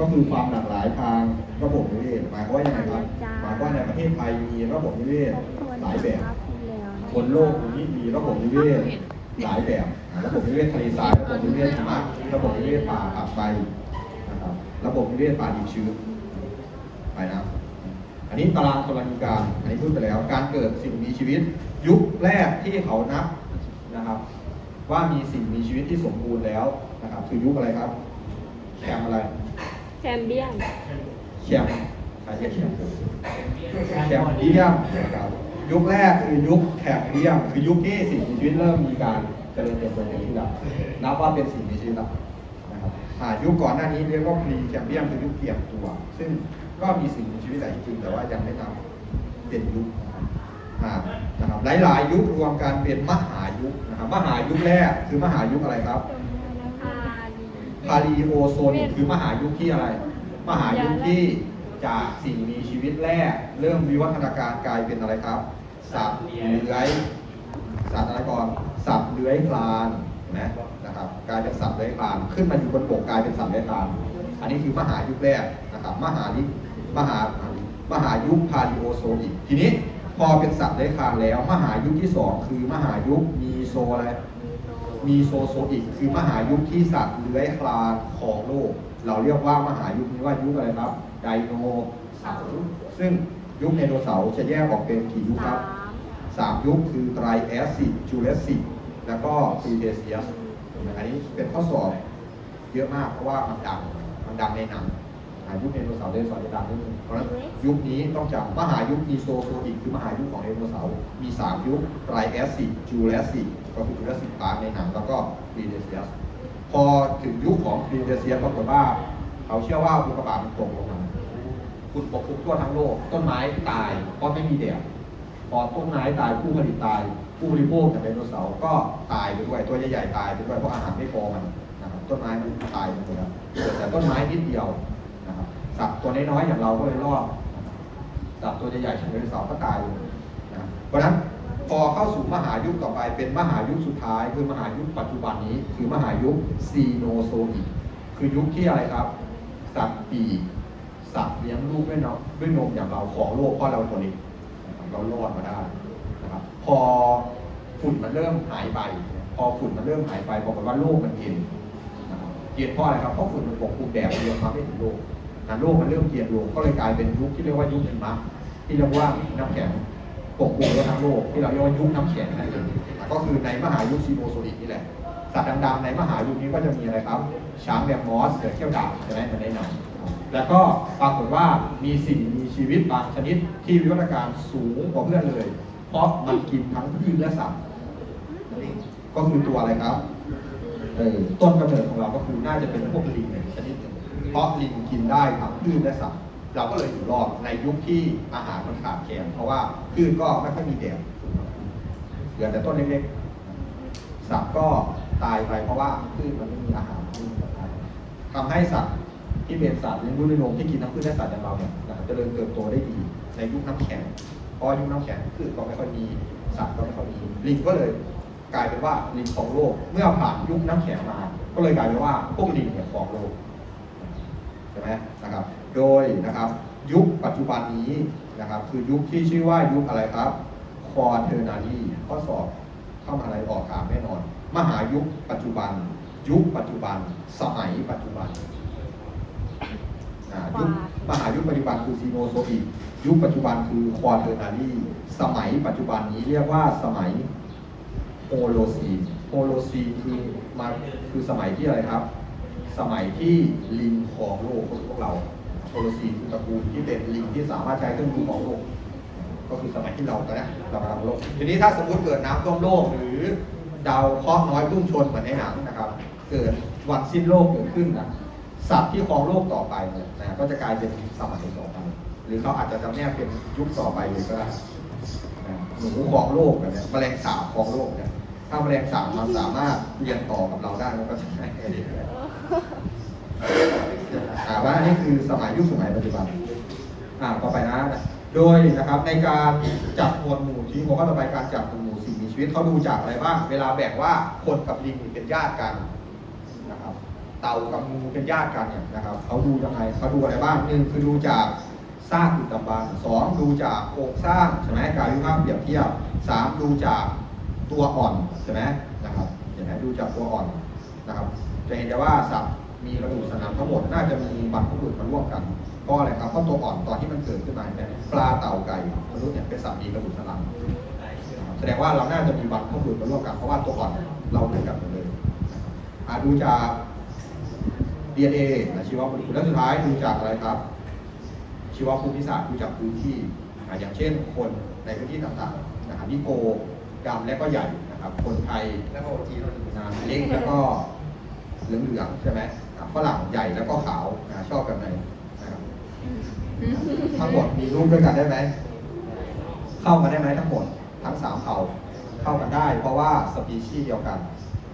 ก็คือความหลากหลายทางระบบนิเวศหมายความว่ายังไงครับหมายความว่าในประเทศไทยมีระบบนิเวศหลายแบบบนโลกนี้มีระบบนิเวศหลายแบบอ่าระบบนิเวศทะเลทรายระบบนิเวศหิมะระบบนิเวศป่าอับไฟนะครับระบบนิเวศป่าดิบชื้นไปนะอันนี้ตารางธรณีการอันนี้พูดไปแล้ว การเกิดสิ่งมีชีวิต ยุคแรกที่เขานับนะครับ ว่ามีสิ่งมีชีวิตที่สมบูรณ์แล้วนะครับคือยุคอะไรครับแคมอะไร แคมเบียนแคมใครเรียกแคมแคมเบียมนะครับยุคแรกคือยุคแคมเบียมคือยุคที่สิ่งมีชีวิตเริ่มมีการเจริญเติบโตอย่างที่เรานับว่าเป็นสิ่งมีชีวิตแล้วนะครับอ่ายุคก่อนหน้านี้เรียกว่าพรีแคมเบียมคือยุคเตรียมตัว ซึ่งก็มีสิ่งมีชีวิตหลายจริงแต่ว่ายังไม่นับเป็นยุคนะครับอ่านะครับหลายๆ ยุครวมกันเป็นมหายุคนะครับมหายุคแรกคือมหายุคอะไรครับ พาลีโอโซนคือมหายุคที่อะไร มหายุคที่จากสิ่งมีชีวิตแรก เริ่มวิวัฒนาการกลายเป็นอะไรครับ สัตว์เลื้อยสัตว์อะไรก่อนสัตว์เลื้อยคลานเห็นไหมนะครับกลายเป็นสัตว์เลื้อยคลาน ขึ้นมาอยู่บนบกกลายเป็นสัตว์เลื้อยคลาน อันนี้คือมหายุคแรกนะครับมหาลิมหามหายุคพาลีโอโซนิกทีนี้พอเป็นสัตว์เลื้อยคลานแล้ว มหายุคที่สองคือมหายุคมีโซอะไร มีโซโซอีกคือมหายุคที่สัตว์เลื้อยคลานของโลก เราเรียกว่ามหายุคนี้ว่ายุคอะไรครับ ไดโนเสาร์ซึ่งยุคไดโนเสาร์จะแยกออกเป็นกี่ยุคครับสามยุคคือไตรแอสซิดจูเลสซิกแล้วก็ครีเทเซียสอันนี้เป็นข้อสอบเยอะมากเพราะว่ามันดังมันดังในหนังอ่ายุคไดโนเสาร์ไดโนเสาร์จะดังนิดนึงเพราะฉะนั้นยุคนี้ต้องจำมหายุคมีโซโซอีกคือมหายุคของไดโนเสาร์มีสามยุคไตรแอสซิดจูเลสซิก ก็คือจูเลสิกพาร์ในหนังแล้วก็ครีเทเซียสพอถึงยุคของครีเทเซียสปรากฏว่า เขาเชื่อว่าอุกกาบาตมันตกลงมาคุณปกคลุมทั่วทั้งโลก ต้นไม้ตายเพราะไม่มีแดดพอต้นไม้ตายผู้ผลิตตาย ผู้บริโภคจากไดโนเสาร์ก็ตายไปด้วยตัวใหญ่ๆตายไปด้วยเพราะอาหารไม่พอมันนะครับต้นไม้มันตายไปหมดแล้วแต่ต้นไม้นิดเดียวนะครับสัตว์ตัวน้อยๆอย่างเราก็เลยรอดตับสัตว์ตัวใหญ่ๆอย่างไดโนเสาร์ก็ตายนะเพราะฉะนั้น พอเข้าสู่มหายุคต่อไปเป็นมหายุคสุดท้าย คือมหายุคปัจจุบันนี้ คือมหายุคซีโนโซอีคือยุคที่อะไรครับ สัตว์ปีสัตว์เลี้ยงลูกด้วยนมด้วยนมอย่างเราของโลกเพราะเราตัวเล็กนะครับเรารอดมาได้นะครับพอฝุ่นมันเริ่มหายไป พอฝุ่นมันเริ่มหายไปปรากฏว่าโลกมันเย็นนะครับเย็นเพราะอะไรครับเพราะฝุ่นมันปกคลุมแดดเยอะมาไม่ถึงโลกนะโลกมันเริ่มเย็นลงก็เลยกลายเป็นยุคที่เรียกว่ายุคหิมะที่เรียกว่าน้ำแข็ง ปกคลุมทั่วทั้งโลกที่เราเรียกว่ายุคน้ำแข็งนั่นเองก็คือในมหายุคซีโนโซลิกนี่แหละสัตว์ดำๆในมหายุคนี้ก็จะมีอะไรครับ ช้างแมมมอสเสือเขี้ยวดาบใช่ไหมมันได้หนังแล้วก็ปรากฏว่ามีสิ่งมีชีวิตบางชนิดที่วิวัฒนาการสูงกว่าเพื่อนเลย เพราะมันกินทั้งพืชและสัตว์นั่นเองก็คือตัวอะไรครับเออต้นกำเนิดของเราก็คือน่าจะเป็นพวกลิงเนี่ยชนิดเพราะลิงกินได้ทั้งพืชและสัตว์ เราก็เลยอยู่รอดในยุคที่อาหารมันขาดแคลนเพราะว่าพืชก็ไม่ค่อยมีแดดเหลือแต่ต้นเล็กๆสัตว์ก็ตายไปเพราะว่าพืชมันไม่มีอาหารพืชมันตายทำให้สัตว์ที่เป็นสัตว์เลี้ยงลูกด้วยนมที่กินน้ำพืชและสัตว์อย่างเราเนี่ยนะเจริญเติบโตได้ดีในยุคน้ำแข็งเพราะยุคน้ำแข็งพืชก็ไม่ค่อยมีสัตว์ก็ไม่ค่อยมีลิงก็เลยกลายเป็นว่าลิงของโลก เมื่อผ่านยุคน้ำแข็งมา ก็เลยกลายเป็นว่าพวกลิงเนี่ยของโลกใช่ไหมนะครับ โดยนะครับยุคปัจจุบันนี้นะครับคือยุคที่ชื่อว่ายุคอะไรครับคอเทอร์นารีข้อสอบเข้ามาอะไรออกถามแน่นอน มหายุคปัจจุบัน ยุคปัจจุบัน สมัยปัจจุบันยุคมหายุคปัจจุบันคือซีโนโซอีกยุคปัจจุบันคือควอเทอร์นารีสมัยปัจจุบันนี้เรียกว่าสมัยโฮโลซีนโฮโลซีนคือมาคือสมัยที่อะไรครับ สมัยที่ลิงของโลกพวกเรา โฮโลซีนตระกูลที่เป็นลิงที่สามารถใช้เครื่องมือของโลกก็คือสมัยที่เราตอนนี้เรากำลังโลกทีนี้ถ้าสมมติเกิดน้ำท่วมโลกหรือดาวเคราะห์น้อยพุ่งชนเหมือนในหนังนะครับ เกิดวันสิ้นโลกเกิดขึ้นนะสัตว์ที่ครองโลกต่อไปเนี่ยนะก็จะกลายเป็นสมัยต่อไปหรือเขาอาจจะจำแนกเป็นยุคต่อไปเลยก็ได้หนูครองโลกแบบเนี้ยแมลงสาบครองโลกเนี่ยถ้าแมลงสาบมันสามารถเรียนต่อกับเราได้มันก็จะได้ อ่าว่าอันนี้คือสมัยยุคสมัยปัจจุบันอ่าต่อไปนะ โดยนะครับในการจัดหมวดหมู่ที่หัวข้อต่อไปการจัดหมวดหมู่สิ่งมีชีวิตเขาดูจากอะไรบ้าง เวลาแบ่งว่าคนกับลิงเป็นญาติกันนะครับ เต่ากับงูเป็นญาติกันเนี่ยนะครับเขาดูยังไงเขาดูอะไรบ้างหนึ่งคือดูจากซากดึกดำบรรพ์สองดูจากโครงสร้างใช่ไหมกายวิภาคเปรียบเทียบสามดูจากตัวอ่อนใช่ไหมนะครับเห็นไหมดูจากตัวอ่อนนะครับ จะเห็นได้ว่าสัตว์ มีกระดูกสันหลังทั้งหมดน่าจะมีบรรพบุรุษมาร่วมกันเพราะอะไรครับเพราะตัวอ่อนตอนที่มันเกิดขึ้นมาเนี่ยปลาเต่าไก่มนุษย์เนี่ยเป็นสัตว์มีกระดูกสันหลังแสดงว่าเราน่าจะมีบัตรข้อมูลมาร่วมกันเพราะว่าตัวอ่อนเราเหมือนกันหมดเลยอ่าดูจาก DNA นะชีวโมเลกุลและสุดท้ายดูจากอะไรครับ ชีวภูมิศาสตร์ดูจากพื้นที่อ่าอย่างเช่นคนในพื้นที่ต่างๆนะครับนิโกดำและก็ใหญ่นะครับ คนไทยแล้วก็โอทีเราดูนะเล็กแล้วก็เหลืองๆใช่ไหมอ่า ฝรั่งใหญ่แล้วก็ขาวนะชอบแบบไหนนะครับทั้งหมดมีรูปด้วยกันได้ไหม เข้ากันได้ไหมทั้งหมด ทั้งสามเผ่าเข้ากันได้ เพราะว่าสปีชีส์เดียวกัน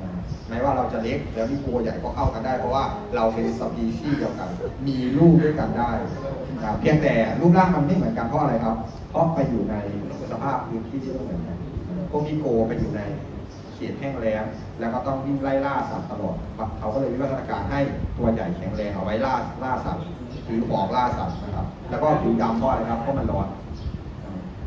นะแม้ว่าเราจะเล็กแล้วนี่ตัวใหญ่ก็เข้ากันได้ เพราะว่าเราเป็นสปีชีส์เดียวกัน มีรูปด้วยกันได้นะเพียงแต่รูปร่างมันไม่เหมือนกันเพราะอะไรครับ เพราะไปอยู่ในสภาพพื้นที่ที่ไม่เหมือนกันพวกนิโกไปอยู่ใน เขตแห้งแล้งแล้วก็ต้องวิ่งไล่ล่าสัตว์ตลอดเขาก็เลยวิวัฒนาการให้ตัวใหญ่แข็งแรงเอาไว้ล่าล่าสัตว์ถือของล่าสัตว์นะครับ แล้วก็ผิวดำเพราะอะไรครับเพราะมันร้อน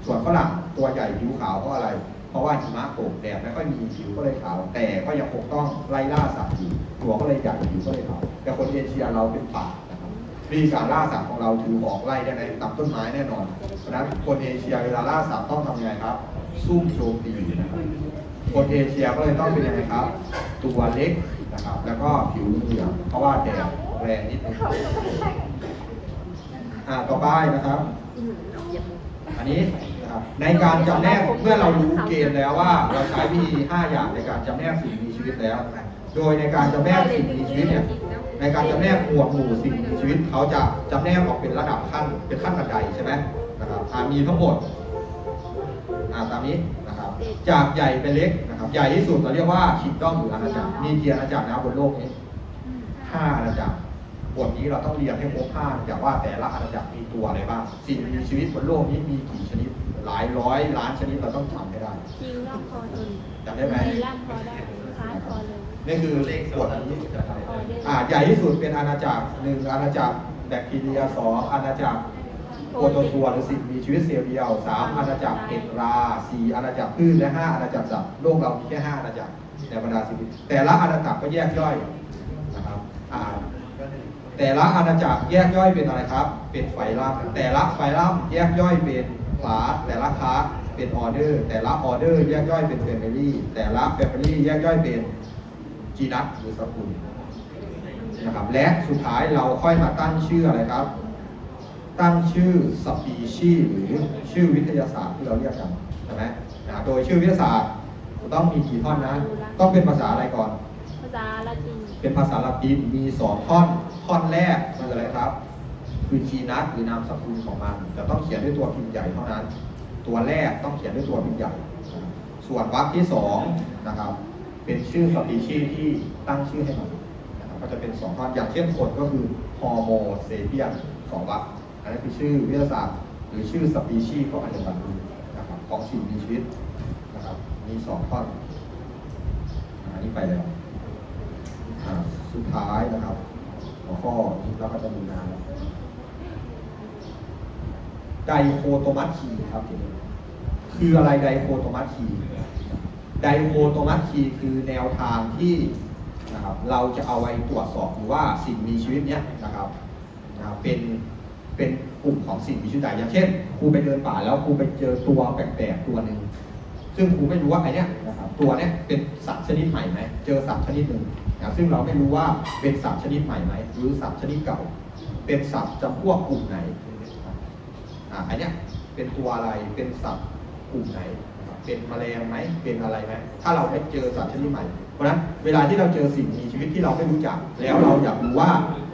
ส่วนฝรั่งตัวใหญ่ผิวขาวเพราะอะไร เพราะว่าหิมะตกแดดไม่ค่อยมีผิวก็เลยขาว แต่ก็ยังคงต้องไล่ล่าสัตว์อยู่ตัวก็เลยใหญ่ผิวก็เลยขาวแต่คนเอเชียเราเป็นป่านะครับวิธีการล่าสัตว์ของเราถือหอกไล่ได้ในตับต้นไม้แน่นอน เพราะฉะนั้นคนเอเชียเวลาล่าสัตว์ต้องทำยังไงครับ ซุ่มโจมตีนะครับ คนเอเชียก็เลยต้องเป็นยังไงครับ ตัวเล็กนะครับ แล้วก็ผิวเหลืองเพราะว่าแดดแรงนิดนึงอ่าต่อไปนะครับ อันนี้นะครับในการจำแนกเมื่อเรารู้เกณฑ์แล้วว่า เราใช้วิธี5อย่างในการจำแนกสิ่งมีชีวิตแล้ว โดยในการจำแนกสิ่งมีชีวิตเนี่ยในการจำแนกหมวดหมู่สิ่งมีชีวิต เขาจะจำแนกออกเป็นระดับขั้นเป็นขั้นบันไดใช่ไหมนะครับมีทั้งหมด ตามนี้นะครับจากใหญ่เป็นเล็กนะครับ ใหญ่ที่สุดเราเรียกว่าคิงดอมหรืออาณาจักรมีกี่อาณาจักรนะบนโลกนี้ห้าอาณาจักรบทนี้เราต้องเรียนให้ครบห้าอาณาจักรว่าแต่ละอาณาจักรมีตัวอะไรบ้างสิ่งมีชีวิตบนโลกนี้มีกี่ชนิดหลายร้อยล้านชนิดเราต้องจำให้ได้จริงรอบคอเองจำได้ไหมมีร่างคอได้คล้ายคอเลยนี่คือเลขบทนี้นะครับอ่าใหญ่ที่สุดเป็นอาณาจักรหนึ่งอาณาจักรแบคทีเรียสองอาณาจักร โปรโตซัวหรือสิ่งมีชีวิตเซลล์เดียวสามอาณาจักรเห็ดราสี่อาณาจักรพืชและห้าอาณาจักรสัตว์โลกเรามีแค่ห้าอาณาจักรในบรรดาสิ่งมีแต่ละอาณาจักรก็แยกย่อยนะครับอ่าแต่ละอาณาจักรแยกย่อยเป็นอะไรครับ เป็นไฟลัมแต่ละไฟลัมแยกย่อยเป็นคลาสแต่ละคลาสเป็นออเดอร์ แต่ละออเดอร์แยกย่อยเป็นแฟมิลี่แต่ละแฟมิลี่แยกย่อยเป็นจีนัสหรือสกุลนะครับและสุดท้ายเราค่อยมาตั้งชื่ออะไรครับ ตั้งชื่อสปีชีส์หรือชื่อวิทยาศาสตร์ที่เราเรียกกันใช่ไหมนะครับโดยชื่อวิทยาศาสตร์ต้องมีกี่ท่อนนะ ต้องเป็นภาษาอะไรก่อน ภาษาละติน เป็นภาษาละตินมีสองท่อน ท่อนแรกคืออะไรครับ คือจีนัสหรือนามสกุลของมันจะต้องเขียนด้วยตัวพิมพ์ใหญ่เท่านั้น ตัวแรกต้องเขียนด้วยตัวพิมพ์ใหญ่ ส่วนวรรคที่สองนะครับ เป็นชื่อสปีชีส์ที่ตั้งชื่อให้มันนะครับก็จะเป็นสองท่อน อย่างเช่นคนก็คือฮอร์โมเซเปียนสองวรรค อันนี้คือชื่อวิทยาศาสตร์ หรือชื่อสปีชีส์ของอันเดียวกันนะครับของสิ่งมีชีวิตนะครับ มีสองท่ออันนี้ไปแล้วอ่าสุดท้ายนะครับ หัวข้อนี้เราก็จะมีงานไดโคโตมัสคีครับคืออะไรไดโคโตมัสคีไดโคโตมัสคีคือแนวทางที่นะครับเราจะเอาไว้ตรวจสอบดูว่าสิ่งมีชีวิตเนี้ยนะครับนะครับเป็น เป็นกลุ่มของสิ่งมีชีวิตใดอย่างเช่นครูไปเดินป่าแล้วครูไปเจอตัวแปลกๆตัวหนึ่งซึ่งครูไม่รู้ว่าไอ้เนี้ยตัวเนี้ยเป็นสัตว์ชนิดใหม่ไหมเจอสัตว์ชนิดหนึ่งนะซึ่งเราไม่รู้ว่าเป็นสัตว์ชนิดใหม่ไหมหรือสัตว์ชนิดเก่า เป็นสัตว์จำพวกกลุ่มไหนอ่าไอ้เนี้ยเป็นตัวอะไรเป็นสัตว์กลุ่มไหน เป็นแมลงไหมเป็นอะไรไหมถ้าเราไม่เจอสัตว์ชนิดใหม่เพราะนั้นเวลาที่เราเจอสิ่งมีชีวิตที่เราไม่รู้จัก แล้วเราอยากรู้ว่า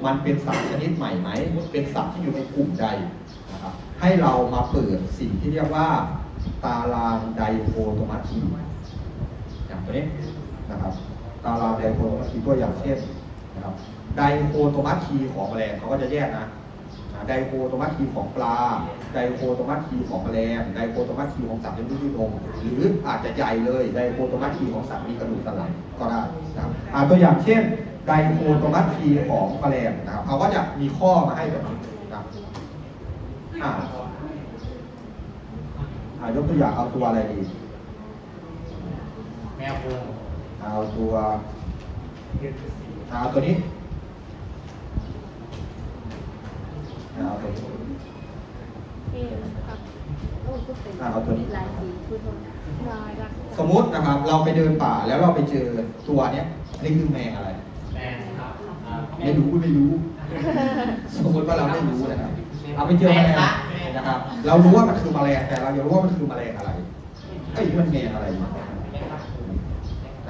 มันเป็นสัตว์ชนิดใหม่ไหมเป็นสัตว์ที่อยู่ในกลุ่มใดนะครับให้เรามาเปิดสิ่งที่เรียกว่า ตารางไดโคโตมาทีอย่างตัวนี้นะครับ ตารางไดโคโตมาทีตัวอย่างเช่นนะครับไดโคโตมาทีของแมลงเขาก็จะแยกนะไดโคโตมาทีของปลา ไดโคโตมาทีของแมลงไดโคโตมาทีของสัตว์เลี้ยงลูกด้วยนมหรืออาจจะใหญ่เลยไดโคโตมาทีของสัตว์มีกระดูกสันหลังก็ได้นะครับตัวอย่างเช่น ไดโคโตมัสทีของแมลงนะครับเขาก็จะมีข้อมาให้แบบนี้นะครับอ่าอ่ายกตัวอย่างเอาตัวอะไรดี แมววงเอาตัวเอาตัวนี้เอาตัวนี้เอครับโอ้ก็เป็นอ่าเอาตัวนี้ลายสีทุกคนลายรักสมมุตินะครับ เราไปเดินป่าแล้วเราไปเจอตัวเนี้ยอันนี้คือแมงอะไรแมงครับอ่า ไม่รู้ไม่รู้ สมมติว่าเราไม่รู้นะครับเอาไปเจอแมลงนะครับ เรารู้ว่ามันคือแมลงแต่เรายังรู้ว่ามันคือแมลงอะไรเอ้ยมันแมงอะไรนะ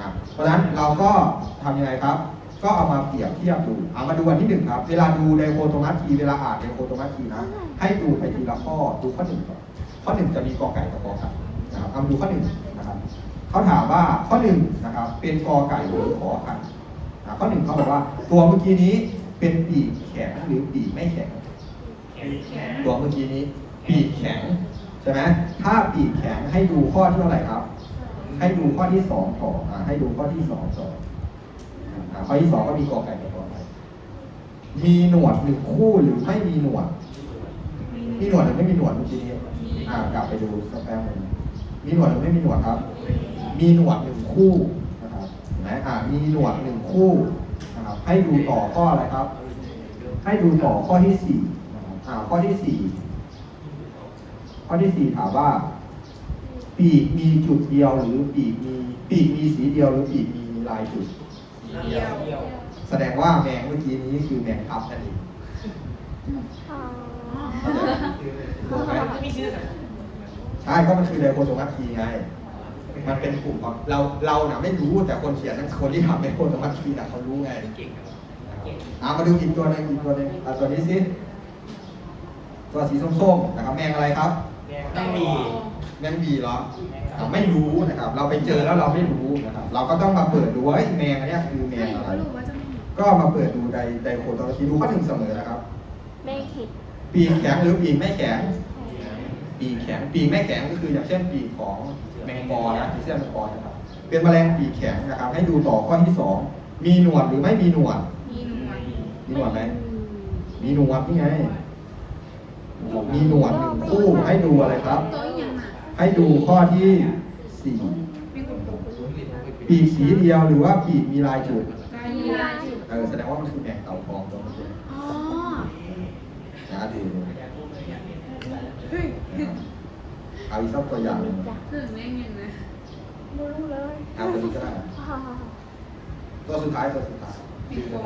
ครับเพราะฉะนั้นเราก็ทำยังไงครับ ก็เอามาเปรียบเทียบดู เอามาดูอันที่หนึ่งครับ เวลาดูไดโคโตมัสทีเวลาอ่านไดโคโตมัสทีนะ ให้ดูไปทีละข้อ ดูข้อหนึ่งก่อน ข้อหนึ่งจะมีกอไก่กับกอไก่นะครับเอามาดูข้อหนึ่งนะครับ เขาถามว่าข้อหนึ่งนะครับ เป็นกอไก่หรือขอไข่นะ ข้อหนึ่งเขาบอกว่าตัวเมื่อกี้นี้เป็นปีกแข็งหรือปีกไม่แข็ง ตัวเมื่อกี้นี้ ปีกแข็งใช่ไหมถ้าปีกแข็งให้ดูข้อที่เท่าไหร่ครับ ให้ดูข้อที่สองต่ออ่าให้ดูข้อที่สองต่ออ่าข้อที่สองก็มีกอไก่กับกอไก่มีหนวดหนึ่งคู่หรือไม่มีหนวด มีหนวดหรือไม่มีหนวดเมื่อกี้นี้อ่ากลับไปดูสักแป๊บหนึงมีหนวดหรือไม่มีหนวดครับ มีหนวดหนึ่งคู่นะครับเห็น ไหมอ่ามีหนวดหนึ่งคู่นะครับให้ดูต่อข้ออะไรครับ ให้ดูต่อข้อที่สี่นะครับอ่าข้อที่สี่ข้อที่สี่ถามว่า ปีกมีจุดเดียวหรือปีกมีปีกมีสีเดียวหรือปีกมีลายจุด เดียวเดียวแสดงว่าแมงเมื่อกี้นี้คือแมงทับนั่นเองอ๋อเข้าใจไหมถูกไหมไม่ชื่อใช่ก็มันคือไดโคโตมัสทีไง มันเป็นกลุ่มของเราเราน่ะไม่รู้แต่คนเขียนนั่นคนที่ทำไดโคโตมัสทีน่ะเขารู้ไงเก่งครับเอามาดูอีกตัวหนึงอีกตัวหนึงเอาตัวนี้สิตัวสีส้มๆนะครับ แมงอะไรครับ แมงต้องมีแมงบีเหรออะไม่รู้นะครับ เราไปเจอแล้วเราไม่รู้นะครับ เราก็ต้องมาเปิดดูว่าเอ้ยแมงอันเนี้ยคือแมงอะไร ก็มาเปิดดูไดไดโคโตมัสทีดูข้อหนึ่งเสมอนะครับแม่คิดปีกแข็งหรือปีกไม่แข็งปีกแข็งปีกไม่แข็งก็คืออย่างเช่นปีกของ แมงปอนะที่เสื้อแมงปอนะครับเป็นแมลงปีกแข็งนะครับ ให้ดูต่อข้อที่สองมีหนวดหรือไม่มีหนวด มีหนวดมีหนวดไหมมีหนวดนี่ไง มีหนวดหนึ่งคู่ให้ดูอะไรครับตัวยังอะให้ดูข้อที่สี่มีกลุ่มกลุ่มปีกสีเดียวหรือว่าปีกมีลายจุดกายมีลายจุดเออแสดงว่ามันคือแมงเต่าทองตัวนี้อ๋อนะดูเฮ้ย เอาอีกสักตัวอย่างหนึ่งจ้ะถึงได้ยังไงไม่รู้เลยเอาตัวนี้ก็ได้ฮ่าฮ่าฮ่าตัวสุดท้ายตัวสุดท้ายปีโป้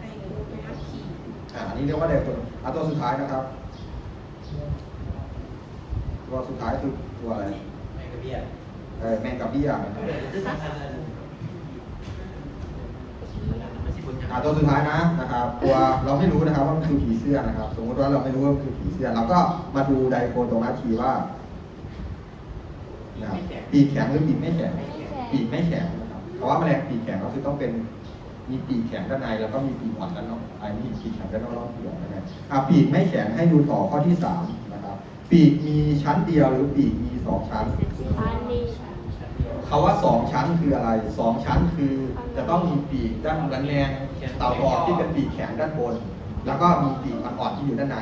ไอ้โอเป็นอาคีอ่าอันนี้เรียกว่าเด็กตัวอะตัวสุดท้ายนะครับ ตัวสุดท้ายคือตัวอะไรแมงกระเบี้ยเออแมงกะเบี้ย ไม่ใช่บุญอ่าตัวสุดท้ายนะนะครับตัวเราไม่รู้นะครับว่ามันคือผีเสื้อนะครับ สมมติว่าเราไม่รู้ว่ามันคือผีเสื้อเราก็มาดูไดโคโตมาทีว่านะครับปีกแข็งหรือปีกไม่แข็ง ปีกไม่แข็งนะครับเพราะว่าแมลงปีกแข็งก็คือต้องเป็นมีปีกแข็งด้านในแล้วก็มีปีกอ่อนด้านนอกไอ้นี่ปีกแข็งด้านนอกรอบเปลือกนะครับอะปีกไม่แข็งให้ดูต่อข้อที่สามนะครับ ปีกมีชั้นเดียวหรือปีกมีสองชั้น อันนี้ เขาว่าสองชั้นคืออะไรสองชั้นคือจะต้องมีปีกด้านแรงแรงเต่าทองที่เป็นปีกแข็งด้านบน แล้วก็มีปีกอ่อนๆที่อยู่ด้านใน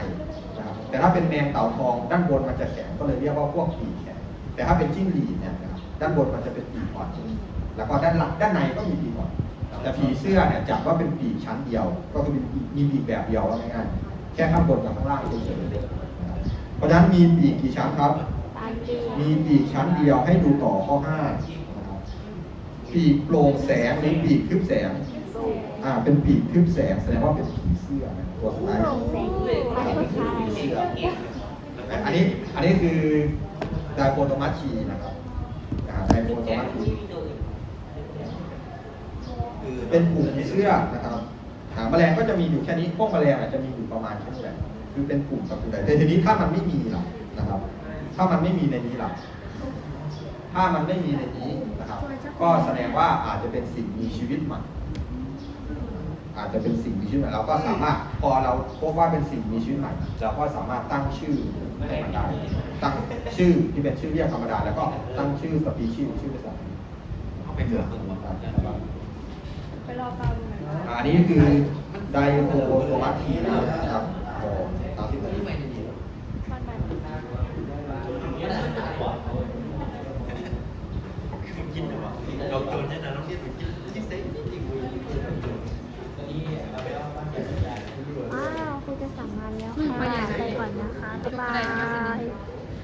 นะครับแต่ถ้าเป็นแมงเต่าทองด้านบนมันจะแข็งก็เลยเรียกว่าพวกปีกแข็งแต่ถ้าเป็นจิ้งหรีดเนี่ยนะครับด้านบนมันจะเป็นปีกอ่อน แล้วก็ด้านหลังด้านในก็มีปีกอ่อนแต่ผีเสื้อเนี่ยจับว่าเป็นปีกชั้นเดียว ก็คือมีมีปีกแบบเดียวว่าง่ายๆแค่ข้างบนกับข้างล่างเฉยๆเพราะฉะนั้นมีปีกกี่ชั้นครับ มีปีกชั้นเดียวให้ดูต่อข้อ5นะครับปีกโปร่งแสงหรือปีกทึบแสง อ่า เป็นปีกทึบแสงแสดงว่าเป็นผีเสื้อนะตัวสุดท้ายโปร่งแสงเลยอันสุดท้ายผีเสื้ออันนี้ อันนี้คือไดโคโตมัสชีนะครับอ่าไดโคโตมัสชีเป็นกลุ่มผีเสื้อนะครับหางแมลงก็จะมีอยู่แค่นี้พวกแมลงอาจจะมีอยู่ประมาณแค่นี้แหละคือเป็นกลุ่มกับกลุ่มใดแต่ทีนี้ถ้ามันไม่มีล่ะนะครับ ถ้ามันไม่มีในนี้ล่ะถ้ามันไม่มีในนี้นะครับ ก็แสดงว่าอาจจะเป็นสิ่งมีชีวิตใหม่อาจอาจจะเป็นสิ่งมีชีวิตใหม่เราก็สามารถพอเราพบว่าเป็นสิ่งมีชีวิตใหม่เราก็สามารถตั้งชื่อให้มันได้ตั้งชื่อที่เป็นชื่อเรียกธรรมดาแล้วก็ตั้งชื่อสปีชีส์ชื่อภาษาอังกฤษเข้าไปเจอคนบอกไปรอฟังหน่อยนะอันนี้คือไดโอโทมัสทีนะครับโอ้ตามที่ผม ฟังหน่อย กินหรือว่าเราโดนเนี่ยนะเราเรียกกินกินเซ็งจริงๆอ้าวคุณจะสั่งงานแล้วค่ะไปก่อนนะคะบ๊ายบาย